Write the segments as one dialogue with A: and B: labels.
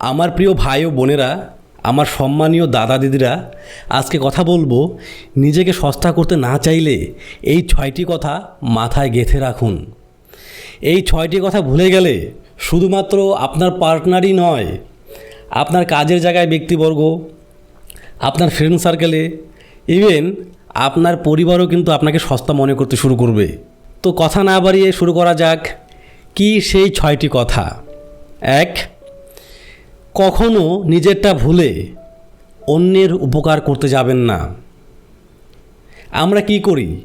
A: আমার প্রিয় ভাই ও বোনেরা, আমার সম্মানীয় দাদা দিদিরা, আজকে কথা বলব নিজেকে সস্তা করতে না চাইলে এই ছয়টি কথা মাথায় গেঁথে রাখুন। এই ছয়টি কথা ভুলে গেলে শুধুমাত্র আপনার পার্টনারই নয়, আপনার কাজের জায়গায় ব্যক্তিবর্গ, আপনার ফ্রেন্ড সার্কেলে ইভেন আপনার পরিবারও কিন্তু আপনাকে সস্তা মনে করতে শুরু করবে। তো কথা না বাড়িয়ে শুরু করা যাক, কি সেই ছয়টি কথা? এক কখনো নিজেরটা ভুলে অন্যের উপকার করতে যাবেন না। আমরা কি করি?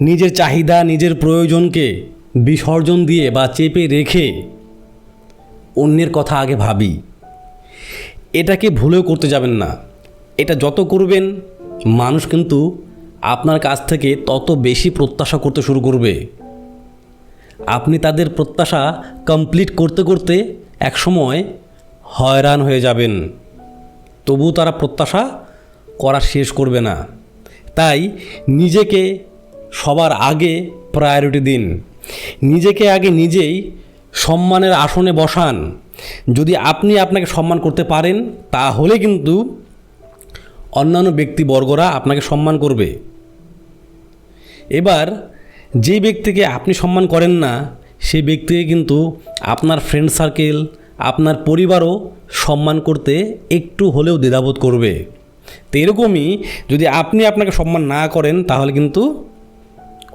A: নিজের চাহিদা, নিজের প্রয়োজনকে বিসর্জন দিয়ে বা চেপে রেখে অন্যের কথা আগে ভাবি। এটাকে ভুলেও করতে যাবেন না। এটা যত করবেন, মানুষ কিন্তু আপনার কাছ থেকে তত বেশি প্রত্যাশা করতে শুরু করবে। আপনি তাদের প্রত্যাশা কমপ্লিট করতে করতে একসময় হয়রান হয়ে যাবেন। তবু তারা প্রত্যাশা করা শেষ করবে না। তাই নিজেকে সবার আগে প্রায়োরিটি দিন। নিজেকে আগে নিজেই সম্মানের আসনে বসান। যদি আপনি আপনাকে সম্মান করতে পারেন, তাহলে কিন্তু অন্যান্য ব্যক্তিবর্গরা আপনাকে সম্মান করবে। এবার যে ব্যক্তিকে আপনি সম্মান করেন না সেই ব্যক্তিকে কিন্তু আপনার ফ্রেন্ড সার্কেল আপনার পরিবারও সম্মান করতে একটু হলেও দ্বিধাবোধ করবে। তো এরকমই যদি আপনি আপনাকে সম্মান না করেন, তাহলে কিন্তু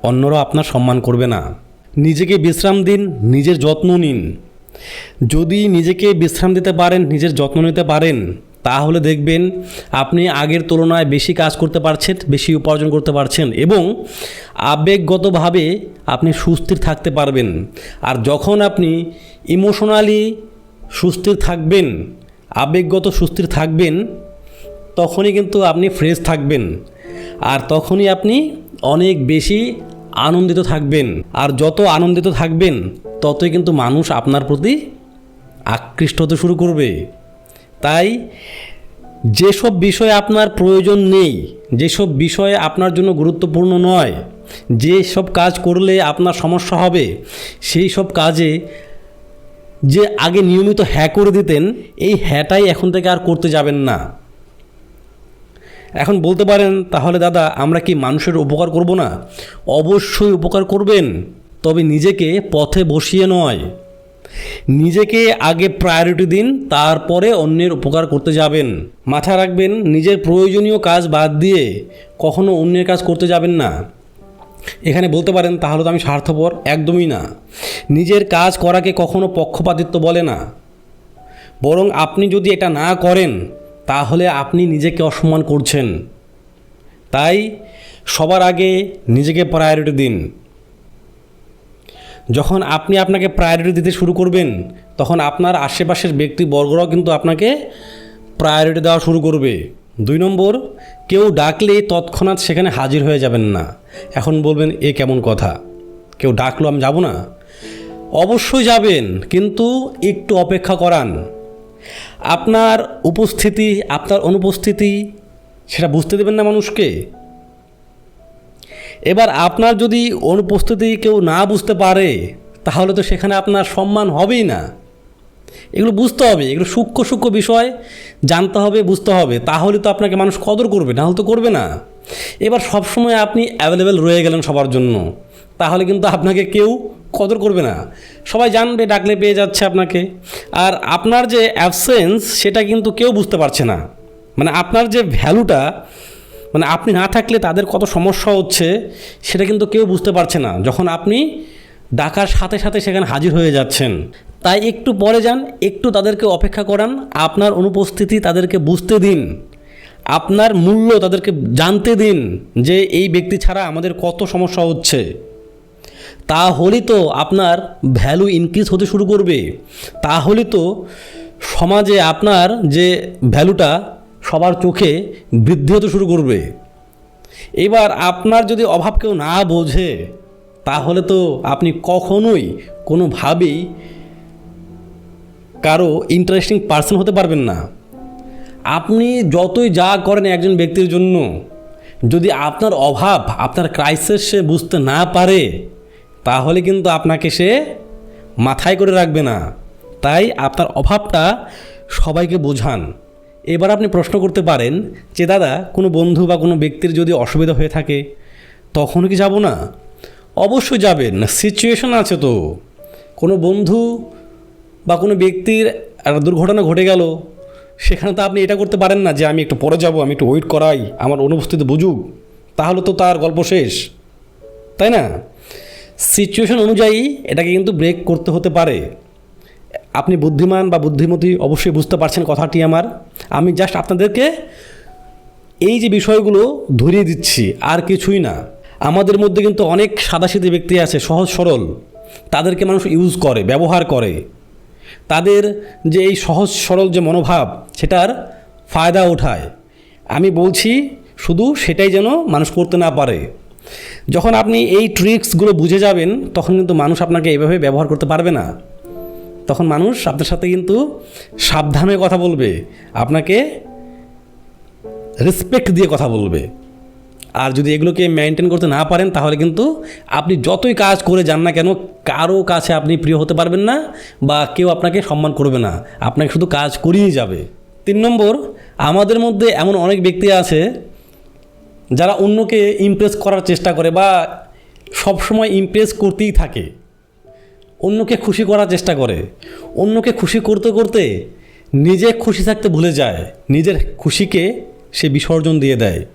A: অন্যরাও আপনার সম্মান করবে না। নিজেকে বিশ্রাম দিন, নিজের যত্ন নিন। যদি নিজেকে বিশ্রাম দিতে পারেন, নিজের যত্ন নিতে পারেন, তাহলে দেখবেন আপনি আগের তুলনায় বেশি কাজ করতে পারছেন, বেশি উপার্জন করতে পারছেন এবং আবেগগতভাবে আপনি সুস্থির থাকতে পারবেন। আর যখন আপনি ইমোশনালি সুস্থির থাকবেন, আবেগগত সুস্থির থাকবেন, তখনই কিন্তু আপনি ফ্রেশ থাকবেন। আর তখনই আপনি অনেক বেশি আনন্দিত থাকবেন। আর যত আনন্দিত থাকবেন, ততই কিন্তু মানুষ আপনার প্রতি আকৃষ্ট হতে শুরু করবে। তাই যেসব বিষয়ে আপনার প্রয়োজন নেই, যেসব বিষয়ে আপনার জন্য গুরুত্বপূর্ণ নয়, যেসব কাজ করলে আপনার সমস্যা হবে, সেই সব কাজে যে আগে নিয়মিত হ্যাঁ করে দিতেন, এই হ্যাঁটাই এখন থেকে আর করতে যাবেন না। এখন বলতে পারেন, তাহলে দাদা, আমরা কি মানুষের উপকার করব না? অবশ্যই উপকার করবেন, তবে নিজেকে পথে বসিয়ে নয়। নিজেকে আগে প্রায়োরিটি দিন, তারপরে অন্যের উপকার করতে যাবেন। মাথায় রাখবেন, নিজের প্রয়োজনীয় কাজ বাদ দিয়ে কখনো অন্যের কাজ করতে যাবেন না। এখানে বলতে পারেন, তাহলে তো আমি স্বার্থপর, একদমই না। নিজের কাজ করাকে কখনো পক্ষপাতিত্ব বলে না। বরং আপনি যদি এটা না করেন, তাহলে আপনি নিজেকে অসম্মান করছেন। তাই সবার আগে নিজেকে প্রায়োরিটি দিন। যখন আপনি আপনাকে প্রায়োরিটি দিতে শুরু করবেন, তখন আপনার আশেপাশের ব্যক্তিবর্গরাও কিন্তু আপনাকে প্রায়োরিটি দেওয়া শুরু করবে। দুই নম্বর কেউ ডাকলে তৎক্ষণাৎ সেখানে হাজির হয়ে যাবেন না। এখন বলবেন, এ কেমন কথা? কেউ ডাকলো, আমি যাব না? অবশ্যই যাবেন, কিন্তু একটু অপেক্ষা করান। আপনার উপস্থিতি, আপনার অনুপস্থিতি, সেটা বুঝতে দেবেন না মানুষকে? এবার আপনার যদি অনুপস্থিতি কেউ না বুঝতে পারে, তাহলে তো সেখানে আপনার সম্মান হবেই না। এগুলো বুঝতে হবে, এগুলো সূক্ষ্ম সূক্ষ্ম বিষয়, জানতে হবে, বুঝতে হবে। তাহলে তো আপনাকে মানুষ কদর করবে, না হলে তো করবে না। এবার সবসময় আপনি অ্যাভেলেবেল রয়ে গেলেন সবার জন্য। তাহলে কিন্তু আপনাকে কেউ কদর করবে না। সবাই জানবে, ডাকলে পেয়ে যাচ্ছে আপনাকে। আর আপনার যে অ্যাবসেন্স সেটা কিন্তু কেউ বুঝতে পারছে না। মানে আপনার যে ভ্যালুটা মানে আপনি না থাকলে তাদের কত সমস্যা হচ্ছে, সেটা কিন্তু কেউ বুঝতে পারছে না। যখন আপনি ডাকার সাথে সাথে সেখানে হাজির হয়ে যাচ্ছেন তাই একটু পরে যান, একটু তাদেরকে অপেক্ষা করান, আপনার অনুপস্থিতি তাদেরকে বুঝতে দিন। আপনার মূল্য তাদেরকে জানতে দিন যে এই ব্যক্তি ছাড়া আমাদের কত সমস্যা হচ্ছে। তাহলেই তো আপনার ভ্যালু ইনক্রিজ হতে শুরু করবে। তাহলে তো সমাজে আপনার যে ভ্যালুটা সবার চোখে বৃদ্ধি হতে শুরু করবে। এবার আপনার যদি অভাব কেউ না বোঝে, তাহলে তো আপনি কখনোই কোনোভাবেই কারও ইন্টারেস্টিং পার্সন হতে পারবেন না। আপনি যতই যা করেন একজন ব্যক্তির জন্য, যদি আপনার অভাব, আপনার ক্রাইসিস সে বুঝতে না পারে, তাহলে কিন্তু আপনাকে সে মাথায় করে রাখবে না। তাই আপনার অভাবটা সবাইকে বোঝান। এবার আপনি প্রশ্ন করতে পারেন যে, দাদা, কোনো বন্ধু বা কোনো ব্যক্তির যদি অসুবিধা হয়ে থাকে তখন কি যাব না? অবশ্যই যাবেন। সিচুয়েশন আছে তো। কোনো বন্ধু বা কোনো ব্যক্তির একটা দুর্ঘটনা ঘটে গেল, সেখানে তো আপনি এটা করতে পারেন না যে আমি একটু পরে যাব, আমি একটু ওয়েট করাই, আমার অনুপস্থিতি বুঝুক, তাহলে তো তার গল্প শেষ। তাই না? সিচুয়েশন অনুযায়ী এটাকে কিন্তু ব্রেক করতে হতে পারে। আপনি বুদ্ধিমান বা বুদ্ধিমতী অবশ্যই বুঝতে পারছেন কথাটি আমার। আমি জাস্ট আপনাদেরকে এই যে বিষয়গুলো ধরিয়ে দিচ্ছি, আর কিছুই না। আমাদের মধ্যে কিন্তু অনেক সাদাসিধে ব্যক্তি আছে, সহজ সরল। তাদেরকে মানুষ ইউজ করে, ব্যবহার করে। তাদের যে এই সহজ সরল যে মনোভাব, সেটার ফায়দা ওঠায় আমি বলছি, শুধু সেটাই যেন মানুষ করতে না পারে। যখন আপনি এই ট্রিক্সগুলো বুঝে যাবেন, তখন কিন্তু মানুষ আপনাকে এভাবে ব্যবহার করতে পারবে না। তখন মানুষ আপনার সাথে কিন্তু সাবধানে কথা বলবে, আপনাকে রেসপেক্ট দিয়ে কথা বলবে। আর যদি এগুলোকে মেনটেন করতে না পারেন, তাহলে কিন্তু আপনি যতই কাজ করে যান না কেন, কারও কাছে আপনি প্রিয় হতে পারবেন না বা কেউ আপনাকে সম্মান করবে না। আপনাকে শুধু কাজ করিয়ে যাবে। তিন নম্বর, আমাদের মধ্যে এমন অনেক ব্যক্তি আছে যারা অন্যকে ইমপ্রেস করার চেষ্টা করে বা সবসময় ইমপ্রেস করতেই থাকে। অন্যকে খুশি করার চেষ্টা করে। অন্যকে খুশি করতে করতে নিজে খুশি থাকতে ভুলে যায়। নিজের খুশিকে সে বিসর্জন দিয়ে দেয়।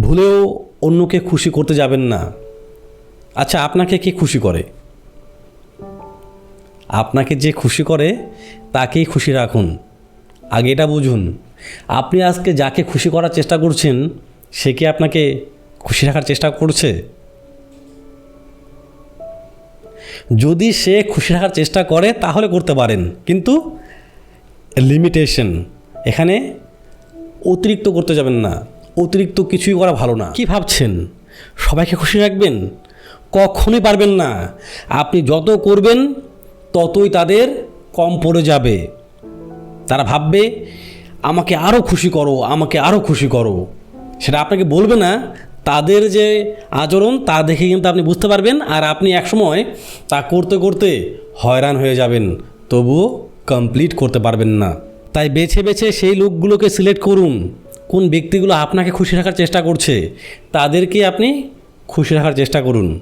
A: ভুলেও অন্যকে খুশি করতে যাবেন না। আচ্ছা আপনাকে কে খুশি করে? আপনাকে যে খুশি করে, তাকেই খুশি রাখুন। আগে এটা বুঝুন। আপনি আজকে যাকে খুশি করার চেষ্টা করছেন, সে কি আপনাকে খুশি রাখার চেষ্টা করছে? যদি সে খুশি রাখার চেষ্টা করে, তাহলে করতে পারেন। কিন্তু লিমিটেশন এখানে অতিরিক্ত করতে যাবেন না। অতিরিক্ত কিছুই করা ভালো না। কি ভাবছেন? সবাইকে খুশি রাখবেন? কখনোই পারবেন না। আপনি যত করবেন, ততই তাদের কম পড়ে যাবে। তারা ভাববে, আমাকে আরও খুশি করো, আমাকে আরও খুশি করো। সেটা আপনাকে বলবে না। তাদের যে আচরণ, তা দেখে কিন্তু আপনি বুঝতে পারবেন। আর আপনি একসময় তা করতে করতে হয়রান হয়ে যাবেন। তবুও কমপ্লিট করতে পারবেন না। তাই বেছে বেছে সেই লোকগুলোকে সিলেক্ট করুন। কোন ব্যক্তিগুলো আপনাকে খুশি রাখার চেষ্টা করছে, তাদেরকে আপনি খুশি রাখার চেষ্টা করুন।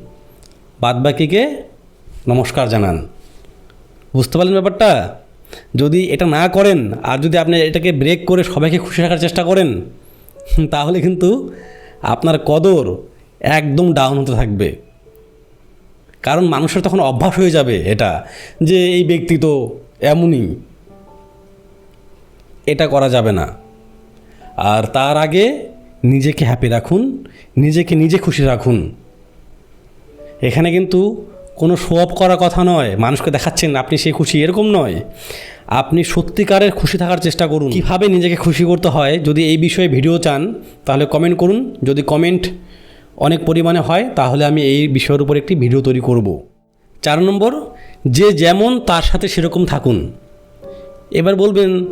A: বাদবাকিকে নমস্কার জানান। বুঝতে পারলেন ব্যাপারটা? যদি এটা না করেন, আর যদি আপনি এটাকে ব্রেক করে সবাইকে খুশি রাখার চেষ্টা করেন তাহলে কিন্তু আপনার কদর একদম ডাউন হতে থাকবে। কারণ মানুষের তখন অভ্যাস হয়ে যাবে এটা, যে এই ব্যক্তি তো এমনই, এটা করা যাবে না। আর তার আগে নিজেকে হ্যাপি রাখুন, নিজেকে নিজে খুশি রাখুন। এখানে কিন্তু কোনো শো অফ করার কথা নয়। মানুষকে দেখাচ্ছেন, আপনি সেই খুশি। এরকম নয়। আপনি সত্যিকারের খুশি থাকার চেষ্টা করুন। কীভাবে নিজেকে খুশি করতে হয়, যদি এই বিষয়ে ভিডিও চান, তাহলে কমেন্ট করুন। যদি কমেন্ট অনেক পরিমাণে হয়, তাহলে আমি এই বিষয়ের উপর একটি ভিডিও তৈরি করব। চার নম্বর, যে যেমন তার সাথে সেরকম থাকুন। এবার বলবেন,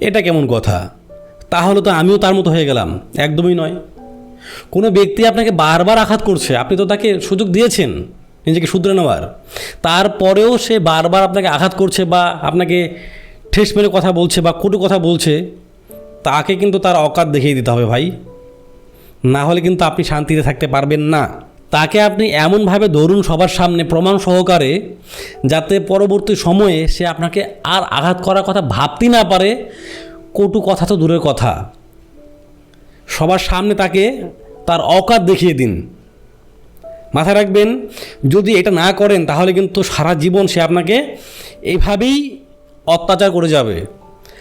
A: এটা কেমন কথা? তাহলে তো আমিও তার মতো হয়ে গেলাম। একদমই নয়। কোনো ব্যক্তি আপনাকে বারবার আঘাত করছে, আপনি তো তাকে সুযোগ দিয়েছেন নিজেকে শুধরে নেওয়ার। তারপরেও সে বারবার আপনাকে আঘাত করছে বা আপনাকে ঠেস মেরে কথা বলছে বা কটু কথা বলছে, তাকে কিন্তু তার অকাত দেখিয়ে দিতে হবে ভাই। না হলে কিন্তু আপনি শান্তিতে থাকতে পারবেন না। তাকে আপনি এমনভাবে ধরুন সবার সামনে প্রমাণ সহকারে, যাতে পরবর্তী সময়ে সে আপনাকে আর আঘাত করার কথা ভাবতেই না পারে কটু কথা তো দূরের কথা। সবার সামনে তাকে তার অকাত দেখিয়ে দিন। মাথায় রাখবেন, যদি এটা না করেন, তাহলে কিন্তু সারা জীবন সে আপনাকে এইভাবেই অত্যাচার করে যাবে।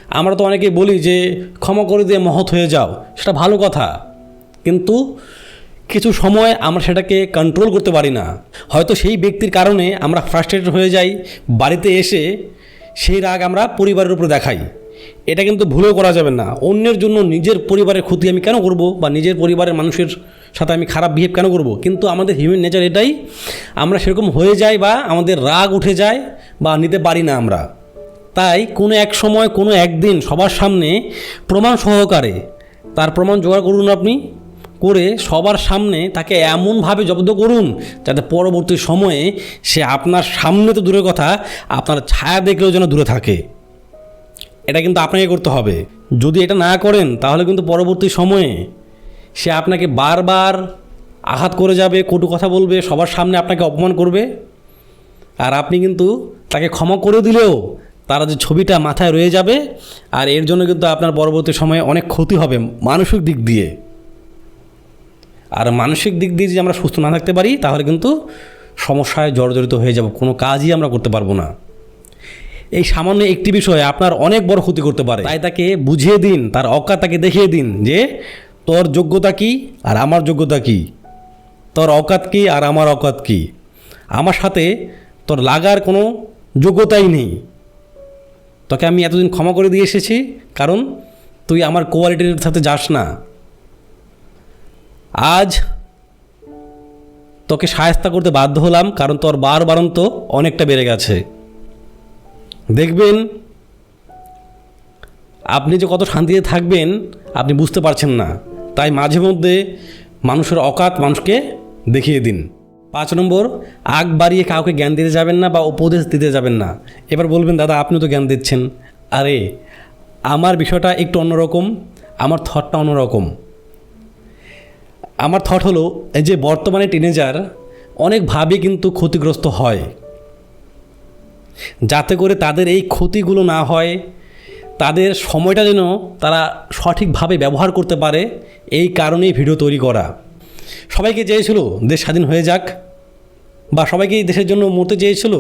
A: আমরা তো অনেকেই বলি যে, ক্ষমা করে দিয়ে মহৎ হয়ে যাও, সেটা ভালো কথা। কিন্তু কিছু সময় আমরা সেটাকে কন্ট্রোল করতে পারি না। হয়তো সেই ব্যক্তির কারণে আমরা ফ্রাস্ট্রেটেড হয়ে যাই, বাড়িতে এসে সেই রাগ আমরা পরিবারের উপর দেখাই। এটা কিন্তু ভুলেও করা যাবে না। অন্যের জন্য নিজের পরিবারের ক্ষতি আমি কেন করব বা নিজের পরিবারের মানুষের সাথে আমি খারাপ বিহেভ কেন করব? কিন্তু আমাদের হিউম্যান নেচার এটাই, আমরা সেরকম হয়ে যাই বা আমাদের রাগ উঠে যায় বা নিতে পারি না আমরা। তাই কোনো এক সময়, কোনো একদিন সবার সামনে প্রমাণ সহকারে, তার প্রমাণ জোগাড় করুন আপনি, করে সবার সামনে তাকে এমনভাবে জব্দ করুন যাতে পরবর্তী সময়ে সে আপনার সামনে তো দূরের কথা, আপনার ছায়া দেখলেও যেন দূরে থাকে। এটা কিন্তু আপনাকে করতে হবে। যদি এটা না করেন, তাহলে কিন্তু পরবর্তী সময়ে সে আপনাকে বারবার আঘাত করে যাবে, কটু কথা বলবে, সবার সামনে আপনাকে অপমান করবে। আর আপনি কিন্তু তাকে ক্ষমা করে দিলেও তারা যে ছবিটা মাথায় রয়ে যাবে, আর এর জন্য কিন্তু আপনার পরবর্তী সময়ে অনেক ক্ষতি হবে মানসিক দিক দিয়ে। আর মানসিক দিক দিয়ে যদি আমরা সুস্থ না থাকতে পারি, তাহলে কিন্তু সমস্যায় জর্জরিত হয়ে যাব, কোনো কাজই আমরা করতে পারব না। এই সামান্য একটি বিষয় আপনার অনেক বড় ক্ষতি করতে পারে। তাই তাকে বুঝিয়ে দিন, তার অকাত তাকে দেখিয়ে দিন যে, তোর যোগ্যতা কি আর আমার যোগ্যতা কি? তোর অকাত কি আর আমার অকাত কি? আমার সাথে তোর লাগার কোনো যোগ্যতাই নেই। তোকে আমি এতদিন ক্ষমা করে দিয়ে এসেছি, কারণ তুই আমার কোয়ালিটির সাথে যাস না। আজ তোকে সায়স্তা করতে বাধ্য হলাম, কারণ তোর বার বারন্ত অনেকটা বেড়ে গেছে। দেখবেন, আপনি যে কত শান্তিতে থাকবেন, আপনি বুঝতে পারছেন না। তাই মাঝে মধ্যে মানুষের অকাত মানুষকে দেখিয়ে দিন। পাঁচ নম্বর, আগ বাড়িয়ে কাউকে জ্ঞান দিতে যাবেন না বা উপদেশ দিতে যাবেন না। এবার বলবেন, দাদা আপনি তো জ্ঞান দিচ্ছেন। আরে, আমার বিষয়টা একটু অন্যরকম, আমার থটটা অন্যরকম। আমার থট হলো, এই যে বর্তমানে টিনেজার অনেকভাবে কিন্তু ক্ষতিগ্রস্ত হয়। যাতে করে তাদের এই ক্ষতিগুলো না হয়, তাদের সময়টা যেন তারা সঠিকভাবে ব্যবহার করতে পারে, এই কারণেই ভিডিও তৈরি করা। সবাইকে চেয়েছিল দেশ স্বাধীন হয়ে যাক, বা সবাইকে দেশের জন্য মরতে চেয়েছিল?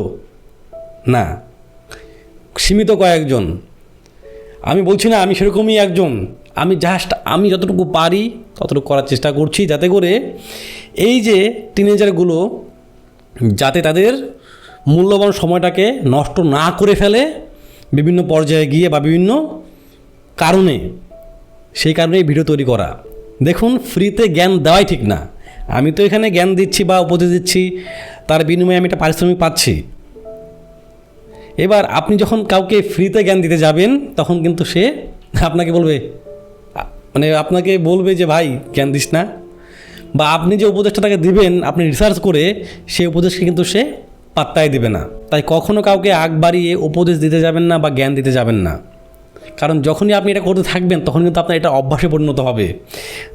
A: না। সীমিত কয়েকজন। আমি বলছি না আমি সেরকমই একজন। আমি জাস্ট আমি যতটুকু পারি ততটুকু করার চেষ্টা করছি, যাতে করে এই যে টিনেজারগুলো যাতে তাদের মূল্যবান সময়টাকে নষ্ট না করে ফেলে বিভিন্ন পর্যায়ে গিয়ে বা বিভিন্ন কারণে, সেই কারণেই ভিডিও তৈরি করা। দেখুন, ফ্রিতে জ্ঞান দেওয়াই ঠিক না। আমি তো এখানে জ্ঞান দিচ্ছি বা উপদেশ দিচ্ছি, তার বিনিময়ে আমি একটা পারিশ্রমিক পাচ্ছি। এবার আপনি যখন কাউকে ফ্রিতে জ্ঞান দিতে যাবেন, তখন কিন্তু সে আপনাকে বলবে মানে আপনাকে বলবে যে, ভাই, জ্ঞান দিস না। বা আপনি যে উপদেশটা তাকে দিবেন, আপনি রিসার্চ করে, সেই উপদেশকে কিন্তু সে পাত্তাই দেবে না। তাই কখনো কাউকে আগ বাড়িয়ে উপদেশ দিতে যাবেন না বা জ্ঞান দিতে যাবেন না। কারণ যখনই আপনি এটা করতে থাকবেন, তখন কিন্তু আপনার এটা অভ্যাসে পরিণত হবে।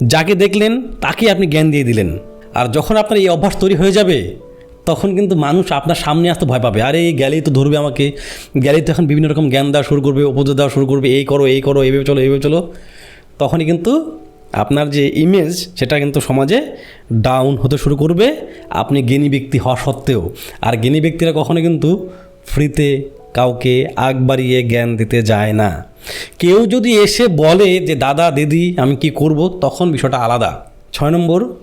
A: যাকে দেখলেন তাকে আপনি জ্ঞান দিয়ে দিলেন। আর যখন আপনার এই অভ্যাস তৈরি হয়ে যাবে, তখন কিন্তু মানুষ আপনার সামনে আসতে ভয় পাবে। আরে, এই গেলেই তো ধরবে আমাকে। গেলেই তো এখন বিভিন্ন রকম জ্ঞান দেওয়া শুরু করবে, উপদেশ দেওয়া শুরু করবে, এই করো এই করো, এইভাবে চলো এইভাবে চলো। তখনই কিন্তু আপনার যে ইমেজ সেটা কিন্তু সমাজে ডাউন হতে শুরু করবে। আপনি জ্ঞানী ব্যক্তি হওয়া সত্ত্বেও। আর জ্ঞানী ব্যক্তিরা কখনো কিন্তু ফ্রিতে কাউকে আগ বাড়িয়ে জ্ঞান দিতে যায় না। কেউ যদি এসে বলে যে, দাদা, দিদি, আমি কি করব? তখন বিষয়টা আলাদা। ছয় নম্বর,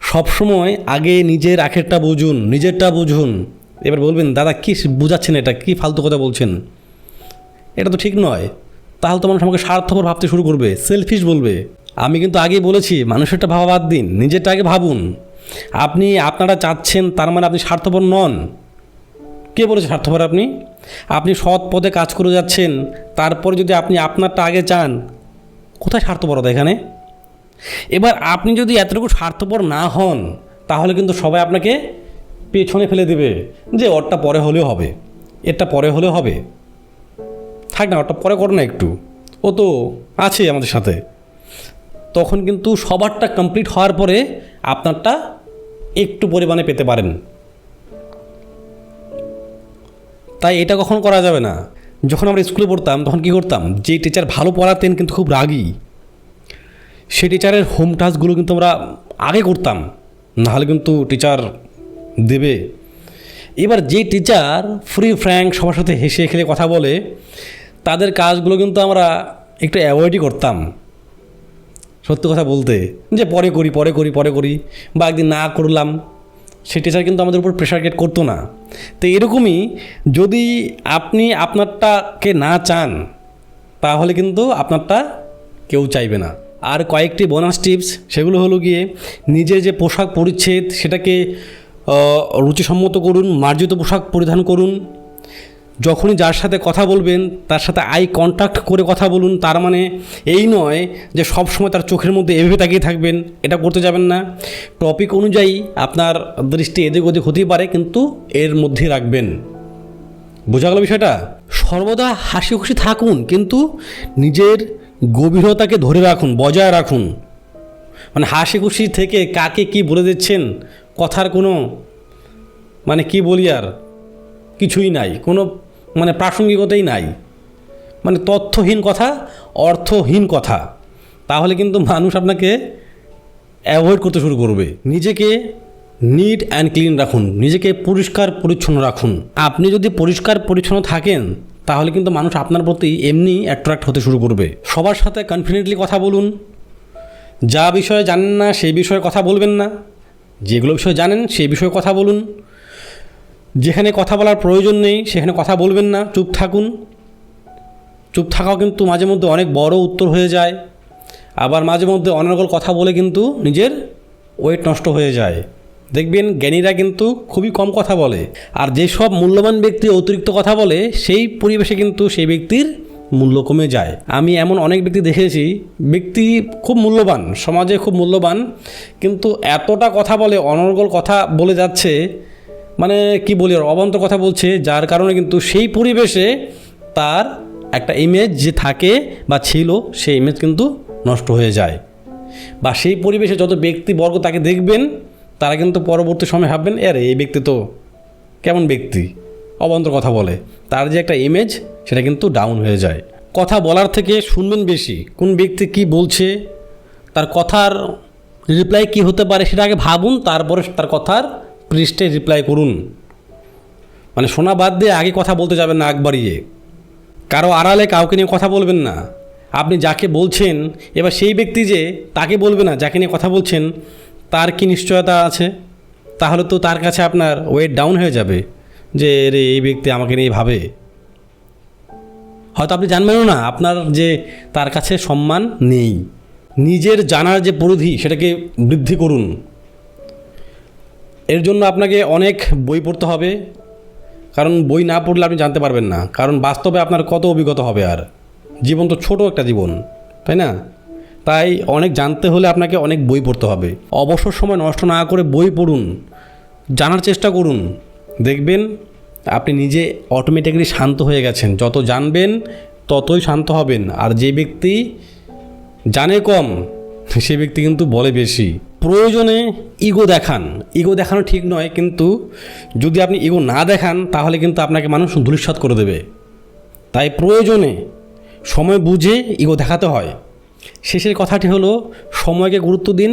A: সবসময় আগে নিজের আখেরটা বুঝুন, নিজেরটা বুঝুন। এবার বলবেন, দাদা, কী বুঝাচ্ছেন এটা? কি ফালতু কথা বলছেন? এটা তো ঠিক নয়। তাহলে তো মানুষ আমাকে স্বার্থপর ভাবতে শুরু করবে সেলফিশ বলবে। আমি কিন্তু আগেই বলেছি মানুষেরটা ভাবা বাদ দিন, নিজেরটা আগে ভাবুন। আপনি, আপনারা চাচ্ছেন, তার মানে আপনি স্বার্থপর নন। কে বলেছে স্বার্থপর আপনি? আপনি সৎ পথে কাজ করে যাচ্ছেন, তারপরে যদি আপনি আপনারটা আগে চান, কোথায় স্বার্থপরতা এখানে? এবার আপনি যদি এতটুকু স্বার্থপর না হন, তাহলে কিন্তু সবাই আপনাকে পেছনে ফেলে দেবে, যে ওরটা পরে হলেও হবে, এরটা পরে হলেও হবে। থাক না, ওরটা পরে করো না একটু। ও তো আছে আমাদের সাথে। তখন কিন্তু সবারটা কমপ্লিট হওয়ার পরে আপনারটা একটু পরিমাণে পেতে পারেন। তাই এটা কখনো করা যাবে না। যখন আমরা স্কুলে পড়তাম, তখন কি করতাম? যে টিচার ভালো পড়াতেন কিন্তু খুব রাগী। সেই টিচারের হোম টাস্কগুলো কিন্তু আমরা আগে করতাম। নাহলে কিন্তু টিচার দেবে। এবার যে টিচার ফ্রি ফ্র্যাঙ্ক সবার সাথে হেসে খেলে কথা বলে, তাদের কাজগুলো কিন্তু আমরা একটু অ্যাভয়েডই করতাম। সত্যি কথা বলতে, যে পরে করি পরে করি পরে করি, বা একদিন না করলাম সে টিচার কিন্তু আমাদের উপর প্রেশার ক্রিয়েট করতো না। তো এরকমই যদি আপনি আপনারটাকে না চান, তাহলে কিন্তু আপনারটা কেউ চাইবে না। আর কয়েকটি বোনাস টিপস সেগুলো হলো গিয়ে নিজের যে পোশাক পরিচ্ছেদ, সেটাকে রুচিসম্মত করুন, মার্জিত পোশাক পরিধান করুন যখনই যার সাথে কথা বলবেন, তার সাথে আই কন্ট্যাক্ট করে কথা বলুন, তার মানে এই নয় যে সব সময় তার চোখের মধ্যে এভাবে তাকিয়ে থাকবেন, এটা করতে যাবেন না। টপিক অনুযায়ী আপনার দৃষ্টি এদিক ওদিক হতেই পারে, কিন্তু এর মধ্যে রাখবেন। বোঝা গেল বিষয়টা? সর্বদা হাসি খুশি থাকুন, কিন্তু নিজের গভীরতাকে ধরে রাখুন, বজায় রাখুন। মানে হাসি খুশি থেকে কাকে কি বলে দিচ্ছেন, কথার কোনো মানে কি বলি আর, কিছুই নাই। কোনো মানে প্রাসঙ্গিকতাই নাই। মানে তথ্যহীন কথা, অর্থহীন কথা। তাহলে কিন্তু মানুষ আপনাকে অ্যাভয়েড করতে শুরু করবে। নিজেকে নিট অ্যান্ড ক্লিন রাখুন। নিজেকে পরিষ্কার পরিচ্ছন্ন রাখুন। আপনি যদি পরিষ্কার পরিচ্ছন্ন থাকেন, তাহলে কিন্তু মানুষ আপনার প্রতি এমনি অ্যাট্রাক্ট হতে শুরু করবে। সবার সাথে কনফিডেন্টলি কথা বলুন। যা বিষয়ে জানেন না, সেই বিষয়ে কথা বলবেন না। যেগুলো বিষয়ে জানেন, সেই বিষয়ে কথা বলুন। যেখানে কথা বলার প্রয়োজন নেই, সেখানে কথা বলবেন না, চুপ থাকুন। চুপ থাকাও কিন্তু মাঝে মধ্যে অনেক বড় উত্তর হয়ে যায়। আবার মাঝে মধ্যে অনর্গল কথা বলে কিন্তু নিজের ওয়েট নষ্ট হয়ে যায়। দেখবেন জ্ঞানীরা কিন্তু খুবই কম কথা বলে। আর যেসব মূল্যবান ব্যক্তি অতিরিক্ত কথা বলে, সেই পরিবেশে কিন্তু সেই ব্যক্তির মূল্য কমে যায়। আমি এমন অনেক ব্যক্তি দেখেছি, ব্যক্তি খুব মূল্যবান, সমাজে খুব মূল্যবান, কিন্তু এতটা কথা বলে, অনর্গল কথা বলে যাচ্ছে মানে কি বলি আর, অবান্তর কথা বলছে, যার কারণে কিন্তু সেই পরিবেশে তার একটা ইমেজ যে থাকে বা ছিল, সেই ইমেজ কিন্তু নষ্ট হয়ে যায়। বা সেই পরিবেশে যত ব্যক্তিবর্গ তাকে দেখবেন, তারা কিন্তু পরবর্তী সময় ভাববেন, আরে, এই ব্যক্তি তো কেমন ব্যক্তি? অবান্তর কথা বলে। তার যে একটা ইমেজ সেটা কিন্তু ডাউন হয়ে যায়। কথা বলার থেকে শুনবেন বেশি, কোন ব্যক্তি কি বলছে, তার কথার রিপ্লাই কি হতে পারে সেটা আগে ভাবুন, তারপরে তার কথার পৃষ্ঠে রিপ্লাই করুন। মানে শোনা বাদ দিয়ে আগে কথা বলতে যাবেন না, আগ কারও আড়ালে কাউকে নিয়ে কথা বলবেন না। আপনি যাকে বলছেন, এবার সেই ব্যক্তি যে তাকে বলবে না, যাকে নিয়ে কথা বলছেন, তার কি নিশ্চয়তা আছে? তাহলে তো তার কাছে আপনার ওয়েট ডাউন হয়ে যাবে যে, রে, এই ব্যক্তি আমাকে নিয়ে ভাবে। হয়তো আপনি জানবেনও না, আপনার যে তার কাছে সম্মান নেই। নিজের জানার যে পরিধি, সেটাকে বৃদ্ধি করুন। এর জন্য আপনাকে অনেক বই পড়তে হবে। কারণ বই না পড়লে আপনি জানতে পারবেন না। কারণ বাস্তবে আপনার কত অভিজ্ঞতা হবে আর। জীবন তো ছোট একটা জীবন, তাই না? তাই অনেক জানতে হলে আপনাকে অনেক বই পড়তে হবে। অবসর সময় নষ্ট না করে বই পড়ুন, জানার চেষ্টা করুন। দেখবেন আপনি নিজে অটোমেটিক্যালি শান্ত হয়ে গেছেন। যত জানবেন, ততই শান্ত হবেন। আর যে ব্যক্তি জানে কম, সে ব্যক্তি কিন্তু বলে বেশি। প্রয়োজনে ইগো দেখান। ইগো দেখানো ঠিক নয়, কিন্তু যদি আপনি ইগো না দেখান, তাহলে কিন্তু আপনাকে মানুষ ধূলিসাৎ করে দেবে। তাই প্রয়োজনে সময় বুঝে ইগো দেখাতে হয়। শেষের কথাটি হলো, সময়কে গুরুত্ব দিন,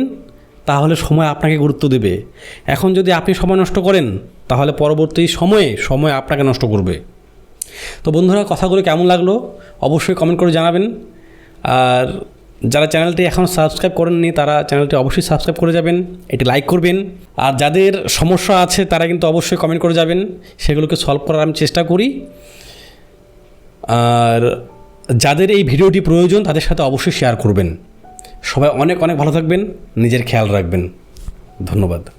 A: তাহলে সময় আপনাকে গুরুত্ব দেবে। এখন যদি আপনি সময় নষ্ট করেন, তাহলে পরবর্তী সময়ে সময় আপনাকে নষ্ট করবে। তো বন্ধুরা, কথাগুলো কেমন লাগল? অবশ্যই কমেন্ট করে জানাবেন। আর যারা চ্যানেলটি এখনও সাবস্ক্রাইব করেননি, তারা চ্যানেলটি অবশ্যই সাবস্ক্রাইব করে যাবেন, এটি লাইক করবেন। আর যাদের সমস্যা আছে, তারা কিন্তু অবশ্যই কমেন্ট করে যাবেন, সেগুলোকে সলভ করার আমি চেষ্টা করি। আর যাদের এই ভিডিওটি প্রয়োজন, তাদের সাথে অবশ্যই শেয়ার করবেন। সবাই অনেক অনেক ভালো থাকবেন, নিজের খেয়াল রাখবেন। ধন্যবাদ।